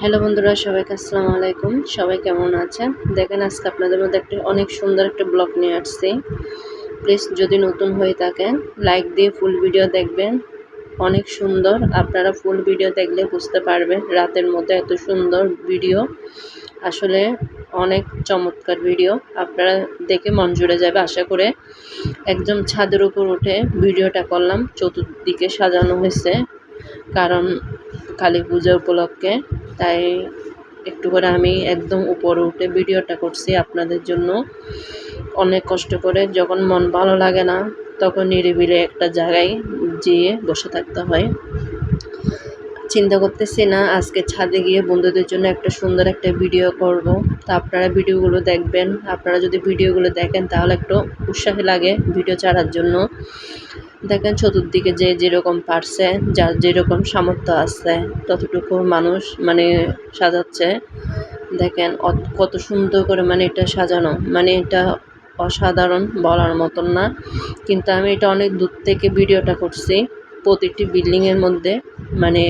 Hello বন্ধুরা, সবাইকে আসসালামু আলাইকুম। সবাই কেমন আছেন? দেখেন, আজকে আপনাদের মধ্যে একটা অনেক সুন্দর একটা ব্লগ নিয়ে আসছি। প্লিজ যদি নতুন হয়ে থাকেন লাইক দিয়ে ফুল ভিডিও দেখবেন। অনেক সুন্দর। আপনারা ফুল ভিডিও দেখলে বুঝতে পারবেন রাতের মধ্যে এত সুন্দর ভিডিও আসলে অনেক চমৎকার ভিডিও আপনারা দেখে মন জুড়ে যাবে, আশা করে একদম ছাদের উপর উঠে ভিডিওটা করলাম। চতুর্দিকে সাজানো হয়েছে। কারণ কালী পূজা উপলক্ষে। তাই একটু করে আমি একদম উপরে উঠে ভিডিওটা করছি আপনাদের জন্য। অনেক কষ্ট করে যখন মন ভালো লাগে না, তখন নিরিবিলি একটা জায়গায় যেয়ে বসে থাকতে হয়। চিন্তা করতেছি না, আজকে ছাদে গিয়ে বন্ধুদের জন্য একটা সুন্দর একটা ভিডিও করব। তা আপনারা ভিডিওগুলো দেখবেন। আপনারা যদি ভিডিওগুলো দেখেন, তাহলে একটু উৎসাহী লাগে ভিডিও ছাড়ার জন্য। দেখেন চতুর্দিকে যে যেরকম পারছে, যার যেরকম সামর্থ্য আছে, ততটুকু মানুষ মানে সাজাচ্ছে। দেখেন কত সুন্দর করে মানে এটা সাজানো। মানে এটা অসাধারণ বলার মতন না। কিন্তু আমি এটা অনেক দূর থেকে ভিডিওটা করছি। প্রতিটি বিল্ডিংয়ের মধ্যে মানে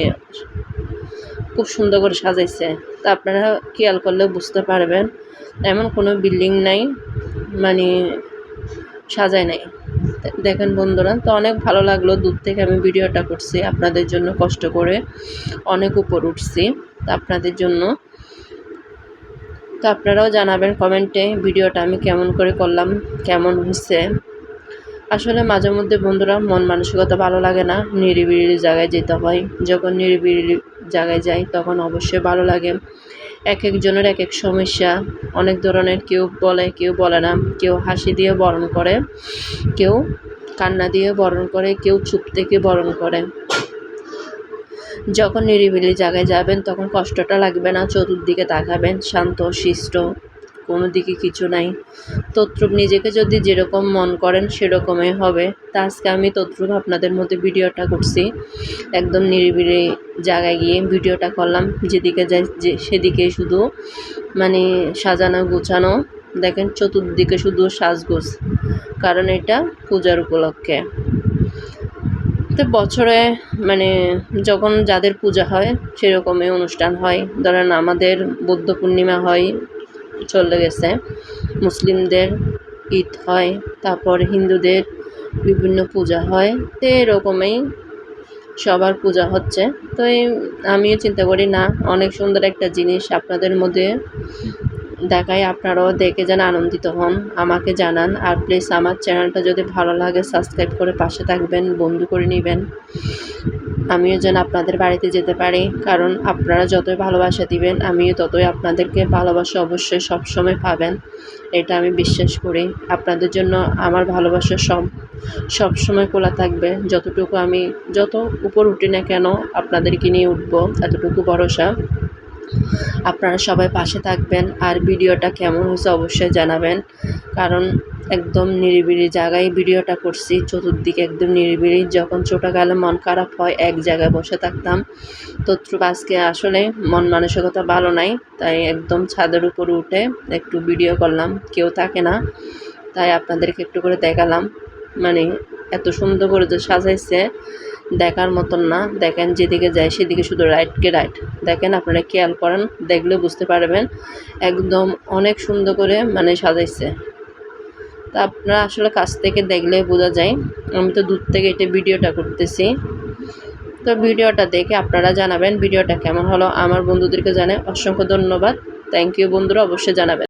খুব সুন্দর করে সাজাইছে। তা আপনারা খেয়াল করলে বুঝতে পারবেন, এমন কোনো বিল্ডিং নাই মানে সাজায় নাই। দেখেন বন্ধুরা, তো অনেক ভালো লাগল দূর থেকে আমি ভিডিওটা করছি, আপনাদের জন্য কষ্ট করে অনেক উপর উঠছি তা আপনাদের জন্য। তো আপনারাও জানাবেন কমেন্টে ভিডিওটা আমি কেমন করে করলাম, কেমন হচ্ছে আসলে মাঝে মধ্যে বন্ধুরা মন মানসিকতা ভালো লাগে না। নিরিবিলি জায়গায় যেতে হয়। যখন নিরিবিলি জায়গায় যাই, তখন অবশ্যই ভালো লাগে। এক একজনের এক এক সমস্যা। অনেক ধরনের কেউ বলে কেউ বলে না। কেউ হাসি দিয়ে বরণ করে, কেউ কান্না দিয়ে বরণ করে, কেউ চুপ থেকে বরণ করে। যখন নিরিবিলি জায়গায় যাবেন, তখন কষ্টটা লাগবে না। চতুর্দিকে তাকাবেন, শান্ত, শিষ্ট। কোনো দিকে কিছু নাই। তত্রুপ নিজেকে যদি যেরকম মন করেন সেরকমই হবে। তা আজকে আমি তত্রুপ আপনাদের মধ্যে ভিডিওটা করছি। একদম নিরিবিলি জায়গায় গিয়ে ভিডিওটা করলাম। যেদিকে যাই, যে সেদিকে শুধু মানে সাজানো গুছানো। দেখেন চতুর্দিকে শুধু সাজগোজ। কারণ এটা পূজার উপলক্ষে। তো বছরে মানে যখন যাদের পূজা হয়, সেরকমই অনুষ্ঠান হয়। ধরেন আমাদের বুদ্ধ পূর্ণিমা হয় চলে গেছে। মুসলিমদের ঈদ হয়, তারপর হিন্দুদের বিভিন্ন পূজা হয়, তো এরকমই সবার পূজা হচ্ছে। তো এই আমিও চিন্তা করি, না, অনেক সুন্দর একটা জিনিস আপনাদের মধ্যে দেখায় আপনারাও দেখে যেন আনন্দিত হন। আমাকে জানান আর প্লিজ আমার চ্যানেলটা যদি ভালো লাগে সাবস্ক্রাইব করে পাশে থাকবেন, বন্ধু করে নেবেন। আমিও যেন আপনাদের বাড়িতে যেতে পারি, কারণ আপনারা যতই ভালোবাসা দিবেন, আমিও ততই আপনাদেরকে ভালোবাসা অবশ্যই সবসময় পাবেন। এটা আমি বিশ্বাস করি। আপনাদের জন্য আমার ভালোবাসা সব, সবসময় খোলা থাকবে। যতটুকু আমি, যত উপর উঠি না কেন, আপনাদেরকে নিয়ে উঠবো, এতটুকু ভরসা। আপনারা সবাই পাশে থাকবেন আর ভিডিওটা কেমন হয়েছে অবশ্যই জানাবেন। কারণ একদম নিরিবিলি জায়গায় ভিডিওটা করছি, চতুর্দিকে একদম নিরিবিলি। যখন ছোটোকালে মন খারাপ হয়, এক জায়গায় বসে থাকতাম। তত্রুপ আজকে আসলে মন মানসিকতা ভালো নাই, তাই একদম ছাদের উপর উঠে একটু ভিডিও করলাম। কেউ থাকে না, তাই আপনাদেরকে একটু করে দেখালাম। মানে এত সুন্দর করে যে সাজাইছে। দেখার মতন না। দেখেন যেদিকে যায় সেদিকে শুধু রাইটকে রাইট দেখেন আপনারা খেয়াল করেন, দেখলে বুঝতে পারবেন। একদম অনেক সুন্দর করে মানে সাজাইছে। তা আপনারা আসলে কাছ থেকে দেখলে বোঝা যায়। আমি তো দূর থেকে এটা ভিডিওটা করতেছি। তো ভিডিওটা দেখে আপনারা জানাবেন ভিডিওটা কেমন হলো। আমার বন্ধুদেরকে জানাই অসংখ্য ধন্যবাদ। থ্যাংক ইউ বন্ধুরা, অবশ্যই জানাবেন।